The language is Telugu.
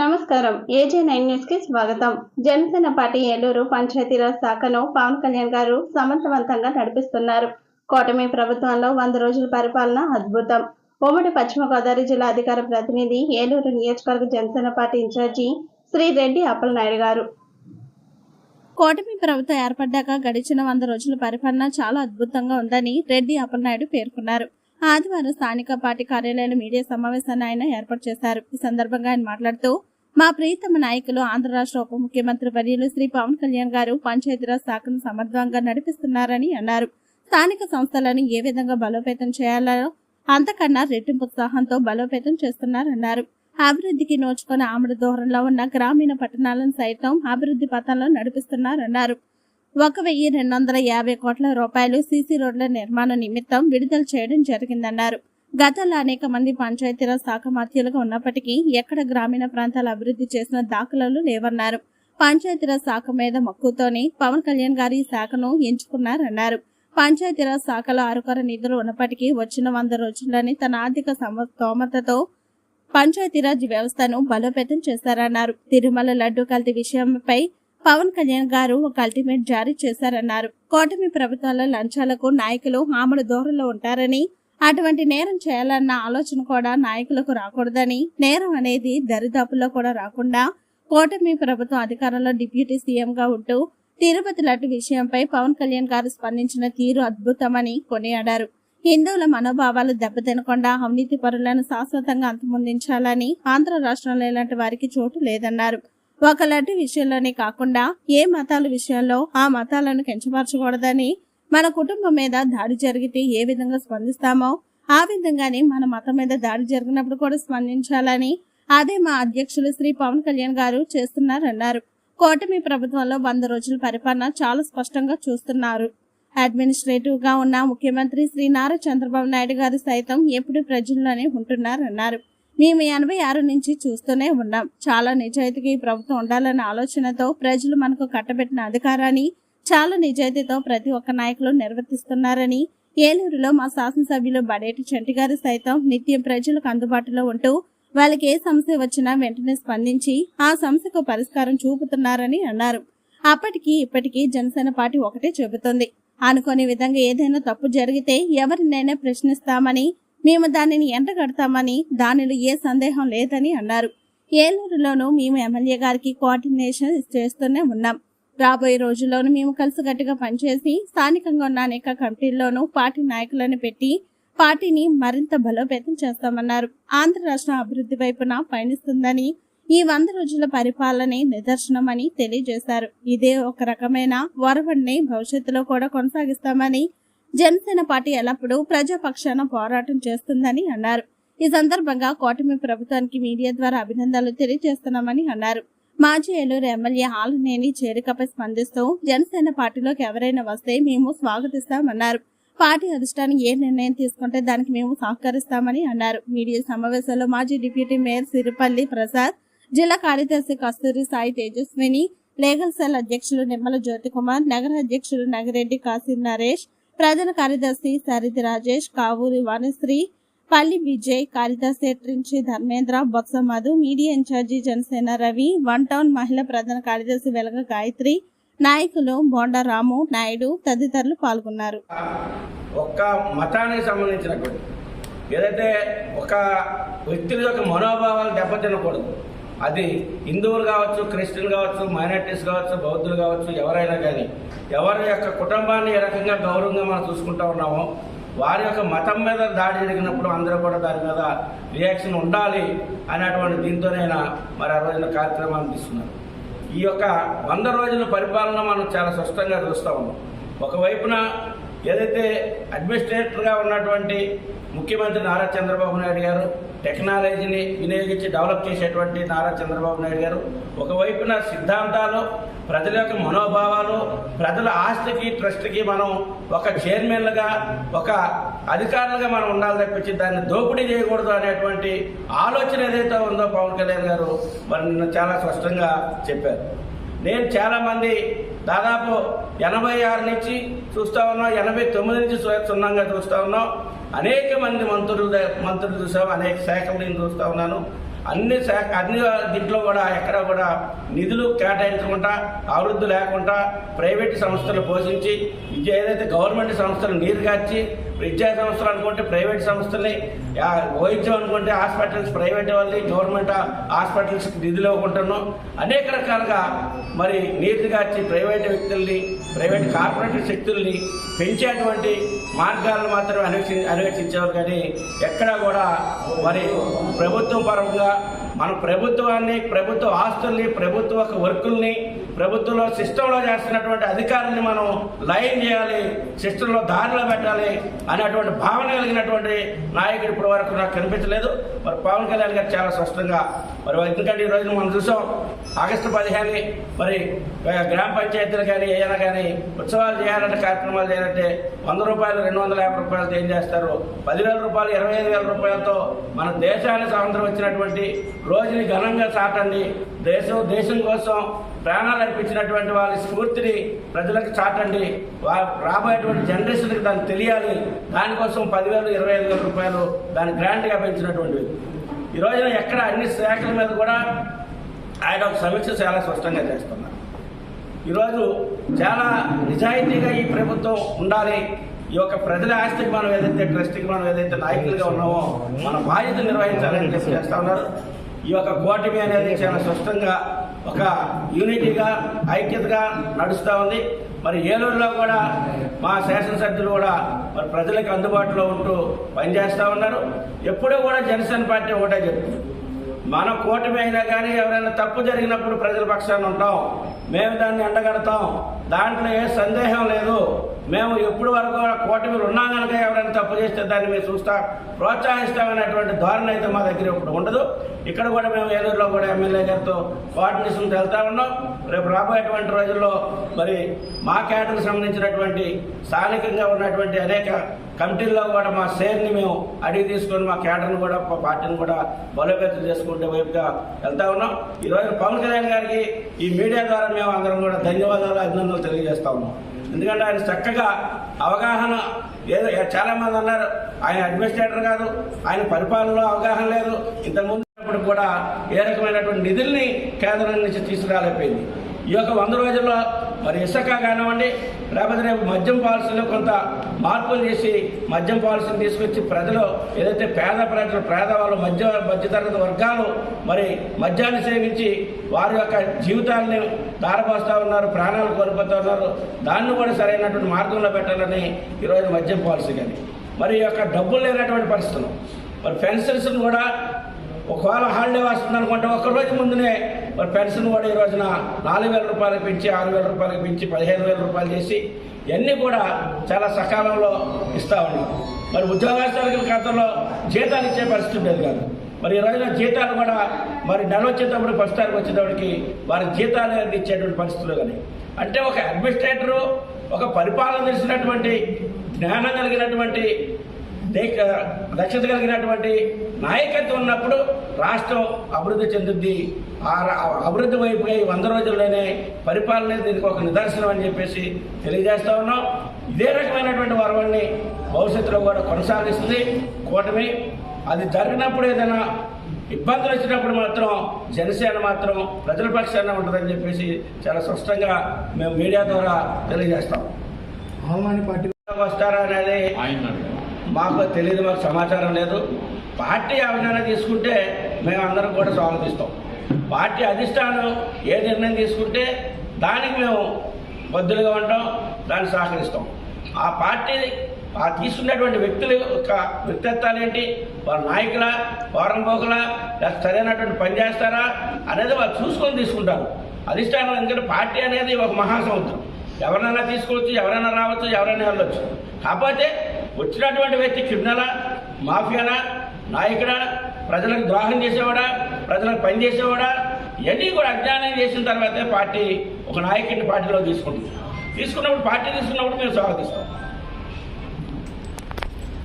నమస్కారం. ఏజే నైన్ న్యూస్కి స్వాగతం. జనసేన పార్టీ ఏలూరు పంచాయతీరాజ్ శాఖను పవన్ కళ్యాణ్ గారు సమర్థవంతంగా నడిపిస్తున్నారు. కూటమి ప్రభుత్వంలో వంద రోజుల పరిపాలన అద్భుతం. ఉమ్మడి పశ్చిమ గోదావరి జిల్లా అధికార ప్రతినిధి ఏలూరు నియోజకవర్గ Janasena party in charge Shri Reddy Appalanaidu garu. కూటమి ప్రభుత్వం ఏర్పడ్డాక గడిచిన వంద రోజుల పరిపాలన చాలా అద్భుతంగా ఉందని రెడ్డి అప్పలనాయుడు పేర్కొన్నారు. ఆదివారం స్థానిక పార్టీ కార్యాలయంలో మీడియా సమావేశాన్ని ఆయన ఏర్పాటు చేశారు. ఈ సందర్భంగా ఆయన మాట్లాడుతూ మా ప్రియతమ నాయకులు ఆంధ్ర రాష్ట్ర ఉప ముఖ్యమంత్రి వర్యులు శ్రీ పవన్ కళ్యాణ్ గారు పంచాయతీరాజ్ శాఖను సమర్థంగా నడిపిస్తున్నారని అన్నారు. స్థానిక సంస్థలను ఏ విధంగా బలోపేతం చేయాలో అంతకన్నా రెట్టింపు ఉత్సాహంతో బలోపేతం చేస్తున్నారన్నారు. అభివృద్ధికి నోచుకొని ఆమడ దూరంలో ఉన్న గ్రామీణ పట్టణాలను సైతం అభివృద్ధి పథంలో నడిపిస్తున్నారన్నారు. ఒక వెయ్యి రెండు వందల యాభై కోట్ల రూపాయలు సీసీ రోడ్ల నిర్మాణం నిమిత్తం విడుదల చేయడం జరిగిందన్నారు. గతంలో అనేక మంది పంచాయతీరాజ్ శాఖ మాత్యులుగా ఉన్నప్పటికీ ఎక్కడ గ్రామీణ ప్రాంతాల అభివృద్ధి చేసిన దాఖలాలు లేవన్నారు. పంచాయతీరాజ్ శాఖ మీద మక్కువతోనే పవన్ కళ్యాణ్ గారు ఈ శాఖను ఎంచుకున్నారన్నారు. పంచాయతీరాజ్ శాఖలో ఆరుకర నిధులు ఉన్నప్పటికీ వచ్చిన వంద రోజుల్లోనే తన ఆర్థిక సమ- స్తోమతతో పంచాయతీరాజ్ వ్యవస్థను బలోపేతం చేశారన్నారు. తిరుమల లడ్డు కల్తీ విషయంపై పవన్ కళ్యాణ్ గారు ఒక అల్టిమేట్ జారీ చేశారన్నారు. కూటమి ప్రభుత్వాల లంచాలకు నాయకులు ఆమడ దూరంలో ఉంటారని అటువంటి నేరం చేయాలన్న ఆలోచన కూడా నాయకులకు రాకూడదని నేరం అనేది దరిదాపుల్లో కూడా రాకుండా కూటమి ప్రభుత్వం అధికారంలో డిప్యూటీ సీఎంగా ఉంటూ తిరుపతి లడ్డు విషయంపై పవన్ కళ్యాణ్ గారు స్పందించిన తీరు అద్భుతమని కొనియాడారు. హిందువుల మనోభావాలు దెబ్బతినకుండా అవినీతి పరులను శాశ్వతంగా అంతమొందించాలని ఆంధ్ర రాష్ట్రంలో ఇలాంటి వారికి చోటు లేదన్నారు. ఒక లడ్డు విషయంలోనే కాకుండా ఏ మతాల విషయంలో ఆ మతాలను కించపరచకూడదని మన కుటుంబం మీద దాడి జరిగితే ఏ విధంగా స్పందిస్తామో ఆ విధంగానే మన మతం మీద దాడి జరిగినప్పుడు కూడా స్పందించాలని అదే మా అధ్యక్షులు శ్రీ పవన్ కళ్యాణ్ గారు చేస్తున్నారన్నారు. కూటమి ప్రభుత్వంలో వంద రోజుల పరిపాలన చాలా స్పష్టంగా చూస్తున్నారు. అడ్మినిస్ట్రేటివ్గా ఉన్న ముఖ్యమంత్రి శ్రీ నారా చంద్రబాబు నాయుడు గారు సైతం ఎప్పుడు ప్రజల్లోనే ఉంటున్నారన్నారు. మేము ఎనభై ఆరు నుంచి చూస్తూనే ఉన్నాం. చాలా నిజాయితీగా ఈ ప్రభుత్వం ఉండాలన్న ఆలోచనతో ప్రజలు మనకు కట్టబెట్టిన అధికారాన్ని చాలా నిజాయితీతో ప్రతి ఒక్క నాయకులు నిర్వర్తిస్తున్నారని ఏలూరులో మా శాసనసభ్యులు బడేటి చంటి గారు సైతం నిత్యం ప్రజలకు అందుబాటులో ఉంటూ వాళ్ళకి ఏ సమస్య వచ్చినా వెంటనే స్పందించి ఆ సమస్యకు పరిష్కారం చూపుతున్నారని అన్నారు. అప్పటికి ఇప్పటికీ జనసేన పార్టీ ఒకటే చెబుతుంది. అనుకోని విధంగా ఏదైనా తప్పు జరిగితే ఎవరినైనా ప్రశ్నిస్తామని మేము దానిని ఎంటగడతామని దానిలో ఏ సందేహం లేదని అన్నారు. ఏలూరులోనూ మేము ఎమ్మెల్యే గారికి కోఆర్డినేషన్ చేస్తూనే ఉన్నాం. రాబోయే రోజుల్లోనూ మేము కలిసికట్టుగా పనిచేసి స్థానికంగా ఉన్న అనేక కమిటీల్లోనూ పార్టీ నాయకులను పెట్టి పార్టీని మరింత బలోపేతం చేస్తామన్నారు. ఆంధ్ర రాష్ట్ర అభివృద్ధి వైపున పయనిస్తుందని ఈ వంద రోజుల పరిపాలనే నిదర్శనమని తెలియజేశారు. ఇదే ఒక రకమైన వరవడిని భవిష్యత్తులో కూడా కొనసాగిస్తామని జనసేన పార్టీ ఎల్లప్పుడూ ప్రజాపక్షాన పోరాటం చేస్తుందని అన్నారు. ఈ సందర్భంగా కూటమి ప్రభుత్వానికి మీడియా ద్వారా అభినందనలు తెలియజేస్తున్నామని అన్నారు. మాజీ ఏలూరు ఎమ్మెల్యే ఆలనేని చేరికపై స్పందిస్తూ జనసేన పార్టీలోకి ఎవరైనా వస్తే మేము స్వాగతిస్తామన్నారు. పార్టీ అధిష్టానం ఏ నిర్ణయం తీసుకుంటే దానికి మేము సహకరిస్తామని అన్నారు. మీడియా సమావేశంలో మాజీ డిప్యూటీ మేయర్ సిరిపల్లి ప్రసాద్ జిల్లా కార్యదర్శి కస్తూరి సాయి తేజస్విని లీగల్ సెల్ అధ్యక్షులు నిమ్మల జ్యోతికుమార్ నగర అధ్యక్షులు నగిరెడ్డి కాశీ నరేష్ ప్రధాన కార్యదర్శి సరితి Rajesh Kavuri Vanisri Palli Vijay Kalidas ట్రించి Dharmendra Botsa Madhu media in charge Janasena Ravi one town మహిళా ప్రధాన కార్యదర్శి వెలగ గాయత్రి నాయకులు బోండా రాము నాయుడు తదితరులు పాల్గొన్నారు. ఒక్క మతానికి సంబంధించినటువంటి ఏదైతే ఒక వ్యక్తుల యొక్క మనోభావాలు దెబ్బతినకూడదు. అది హిందువులు కావచ్చు క్రిస్టియన్ కావచ్చు మైనార్టీస్ కావచ్చు బౌద్ధులు కావచ్చు ఎవరైనా కానీ ఎవరి యొక్క కుటుంబాన్ని ఏ రకంగా గౌరవంగా మనం చూసుకుంటూ ఉన్నామో వారి యొక్క మతం మీద దాడి జరిగినప్పుడు అందరూ కూడా దాని మీద రియాక్షన్ ఉండాలి అనేటువంటి దీంతోనైనా మరి ఆ రోజున కార్యక్రమాన్ని తీసుకున్నారు ఈ యొక్క వంద రోజుల పరిపాలన మనం చాలా స్పష్టంగా చూస్తూ ఉన్నాం. ఒకవైపున ఏదైతే అడ్మినిస్ట్రేటర్గా ఉన్నటువంటి ముఖ్యమంత్రి నారా చంద్రబాబు నాయుడు గారు టెక్నాలజీని వినియోగించి డెవలప్ చేసేటువంటి నారా చంద్రబాబు నాయుడు గారు. ఒకవైపున సిద్ధాంతాలు ప్రజల యొక్క మనోభావాలు ప్రజల ఆస్తికి ట్రస్ట్కి మనం ఒక చైర్మన్లుగా ఒక అధికారులుగా మనం ఉండాలి తప్పించి దాన్ని దోపిడీ చేయకూడదు అనేటువంటి ఆలోచన ఏదైతే ఉందో పవన్ కళ్యాణ్ గారు మరి నిన్న చాలా స్పష్టంగా చెప్పారు. నేను చాలామంది దాదాపు ఎనభై ఆరు నుంచి చూస్తూ ఉన్నాం ఎనభై తొమ్మిది నుంచి సున్నంగా చూస్తూ ఉన్నాం. అనేక మంది మంత్రులు మంత్రులు చూసాము అనేక శాఖలు నేను చూస్తూ ఉన్నాను. అన్ని శాఖ అన్ని దీంట్లో కూడా ఎక్కడ కూడా నిధులు కేటాయించకుండా అభివృద్ధి లేకుండా ప్రైవేట్ సంస్థలు పోషించి విద్య ఏదైతే గవర్నమెంట్ సంస్థలు నీరు కాచి విద్యా సంస్థలు అనుకుంటే ప్రైవేట్ సంస్థల్ని వైద్యం అనుకుంటే హాస్పిటల్స్ ప్రైవేట్ వాళ్ళని గవర్నమెంట్ హాస్పిటల్స్కి నిధులు ఇవ్వకుంటున్నాం. అనేక రకాలుగా మరి నీరు కాచి ప్రైవేట్ వ్యక్తుల్ని ప్రైవేట్ కార్పొరేట్ శక్తుల్ని పెంచేటువంటి మార్గాలను మాత్రమే అన్వేషి అన్వేషించేవారు కానీ ఎక్కడా కూడా మరి ప్రభుత్వం పరంగా మన ప్రభుత్వాన్ని ప్రభుత్వ ఆస్తుల్ని ప్రభుత్వ వర్కుల్ని ప్రభుత్వంలో సిస్టంలో చేస్తున్నటువంటి అధికారుల్ని మనం లైన్ చేయాలి సిస్టంలో దారిలో పెట్టాలి అనేటువంటి భావన కలిగినటువంటి నాయకుడు ఇప్పటి వరకు నాకు కనిపించలేదు. మరి పవన్ కళ్యాణ్ గారు చాలా స్పష్టంగా మరి ఎందుకంటే ఈ రోజు మనం చూసాం ఆగస్టు పదిహేను మరి గ్రామ పంచాయతీలు కానీ ఏదైనా కానీ ఉత్సవాలు చేయాలంటే కార్యక్రమాలు చేయాలంటే వంద రూపాయలు రెండు వందల యాభై రూపాయలతో ఏం చేస్తారు? పదివేల రూపాయలు ఇరవై ఐదు వేల రూపాయలతో మన దేశానికి స్వాతంత్రం వచ్చినటువంటి రోజుని ఘనంగా చాటండి. దేశం దేశం కోసం ప్రాణాలు అర్పించినటువంటి వాళ్ళ స్ఫూర్తిని ప్రజలకు చాటండి. వారు రాబోయేటువంటి జనరేషన్కి దాన్ని తెలియాలి. దానికోసం పదివేలు ఇరవై ఐదు వేల రూపాయలు దాని గ్రాంట్గా పెంచినటువంటివి. ఈ రోజున ఎక్కడ అన్ని శాఖల మీద కూడా ఆయన ఒక సమీక్ష చాలా స్పష్టంగా చేస్తున్నారు. ఈరోజు చాలా నిజాయితీగా ఈ ప్రభుత్వం ఉండాలి. ఈ యొక్క ప్రజల ఆస్తికి మనం ఏదైతే ట్రస్ట్కి మనం ఏదైతే నాయకులుగా ఉన్నామో మన బాధ్యత నిర్వహించాలని చెప్పి చేస్తా ఉన్నారు. ఈ యొక్క కూటమి అనేది చాలా స్పష్టంగా ఒక యూనిటీగా ఐక్యతగా నడుస్తూ ఉంది. మరి ఏలూరులో కూడా మా శాసనసభ్యులు కూడా మరి ప్రజలకు అందుబాటులో ఉంటూ పనిచేస్తూ ఉన్నారు. ఎప్పుడూ కూడా జనసేన పార్టీ ఒకటే చెప్తుంది. మన కూటమి అయినా కానీ ఎవరైనా తప్పు జరిగినప్పుడు ప్రజల పక్షాన ఉంటాం. మేము దాన్ని ఎండగడతాం. దాంట్లో ఏ సందేహం లేదు. మేము ఎప్పుడు వరకు కూడా కూటమిలు ఉన్నా కనుక ఎవరైనా తప్పు చేస్తే దాన్ని మేము చూస్తా ప్రోత్సహిస్తామనేటువంటి ధోరణి అయితే మా దగ్గర ఇప్పుడు ఉండదు. ఇక్కడ కూడా మేము ఏలూరులో కూడా ఎమ్మెల్యే గారితో కోఆర్డినేషన్ వెళ్తా ఉన్నాం. రేపు రాబోయేటువంటి రోజుల్లో మరి మా కేటర్కి సంబంధించినటువంటి స్థానికంగా ఉన్నటువంటి అనేక కమిటీల్లో కూడా మా షేర్ని మేము అడిగి తీసుకొని మా కేటర్ని కూడా మా పార్టీని కూడా బలోపేతం చేసుకుంటే వైపుగా వెళ్తా ఉన్నాం. ఈరోజు పవన్ కళ్యాణ్ గారికి ఈ మీడియా ద్వారా మేము అందరం కూడా ధన్యవాదాలు అభినందనలు తెలియజేస్తా ఉన్నాం. ఎందుకంటే ఆయన చక్కగా అవగాహన ఏదో చాలా మంది అన్నారు ఆయన అడ్మినిస్ట్రేటర్ కాదు ఆయన పరిపాలనలో అవగాహన లేదు. ఇంతకుముందు ఉన్నప్పుడు కూడా ఏ రకమైనటువంటి నిధుల్ని కేంద్రం నుంచి తీసుకురాలేకపోయింది. ఈ యొక్క వంద రోజుల్లో మరి ఇసుక కానివ్వండి లేకపోతే రేపు మద్యం పాలసీలో కొంత మార్పులు చేసి మద్యం పాలసీని తీసుకొచ్చి ప్రజలు ఏదైతే పేద ప్రజలు పేదవాళ్ళు మధ్య మధ్యతరగతి వర్గాలు మరి మద్యాన్ని సేవించి వారి యొక్క జీవితాన్ని దారపోస్తూ ఉన్నారు ప్రాణాలు కోల్పోతూ ఉన్నారు దాన్ని కూడా సరైనటువంటి మార్గంలో పెట్టాలని ఈరోజు మద్యం పాలసీ కానీ. మరి ఈ యొక్క డబ్బులు లేనటువంటి పరిస్థితులు. మరి పెన్షన్స్ కూడా ఒకవేళ హాలిడే వస్తుంది అనుకుంటే ఒక్క రోజు ముందునే మరి పెన్షన్ కూడా ఈ రోజున నాలుగు వేల రూపాయలకు పెంచి ఆరు వేల రూపాయలకు పెంచి పదిహేను వేల రూపాయలు చేసి ఇవన్నీ కూడా చాలా సకాలంలో ఇస్తూ ఉన్నాం. మరి ఉద్యోగస్తులకి గతంలో జీతాలు ఇచ్చే పరిస్థితి ఉండేది కాదు. మరి ఈ రోజున జీతాలు కూడా మరి నెల వచ్చేటప్పుడు ఫస్ట్ తారీఖు వచ్చేటప్పటికి వారి జీతాలు ఇచ్చేటువంటి పరిస్థితులు కానీ అంటే ఒక అడ్మినిస్ట్రేటరు ఒక పరిపాలన తెలిసినటువంటి జ్ఞానం కలిగినటువంటి దేక దక్షత కలిగినటువంటి నాయకత్వం ఉన్నప్పుడు రాష్ట్రం అభివృద్ధి చెందుద్ది. ఆ రా- అభివృద్ధి వైపు ఈ వంద రోజుల్లోనే పరిపాలన దీనికి ఒక నిదర్శనం అని చెప్పేసి తెలియజేస్తా ఉన్నాం. ఇదే రకమైనటువంటి వరవల్ని భవిష్యత్తులో కూడా కొనసాగిస్తుంది. కూటమి అది జరిగినప్పుడు ఏదైనా ఇబ్బందులు వచ్చినప్పుడు మాత్రం జనసేన మాత్రం ప్రజల పక్షాన ఉంటుందని చెప్పేసి చాలా స్పష్టంగా మేము మీడియా ద్వారా తెలియజేస్తాం. పార్టీ వస్తారా అనేది. మాకు తెలియదు మాకు సమాచారం లేదు. పార్టీ ఎవరైనా తీసుకుంటే మేము అందరం కూడా స్వాగతిస్తాం పార్టీ అధిష్టానం ఏ నిర్ణయం తీసుకుంటే దానికి మేము బద్దులుగా ఉంటాం దాన్ని సహకరిస్తాం. ఆ పార్టీ ఆ తీసుకున్నటువంటి వ్యక్తుల యొక్క వ్యక్తిత్వాలు ఏంటి? వాళ్ళ నాయకుల వారం పోకలా లేకపోతే సరైనటువంటి పని చేస్తారా అనేది వాళ్ళు చూసుకొని తీసుకుంటారు. అధిష్టానం ఎందుకంటే పార్టీ అనేది ఒక మహాసముద్రం. ఎవరైనా తీసుకోవచ్చు ఎవరైనా రావచ్చు ఎవరైనా వెళ్ళొచ్చు. కాకపోతే వచ్చినటువంటి వ్యక్తి క్రిమినలా మాఫియానా నాయకుడా ప్రజలకు ద్రోహం చేసేవాడా ప్రజలకు పని చేసేవాడా? ఇవన్నీ కూడా అజ్ఞానం చేసిన తర్వాతే పార్టీ ఒక నాయకుడిని పార్టీలో తీసుకుంటుంది. తీసుకున్నప్పుడు పార్టీ తీసుకున్నప్పుడు మేము స్వాగతిస్తాం.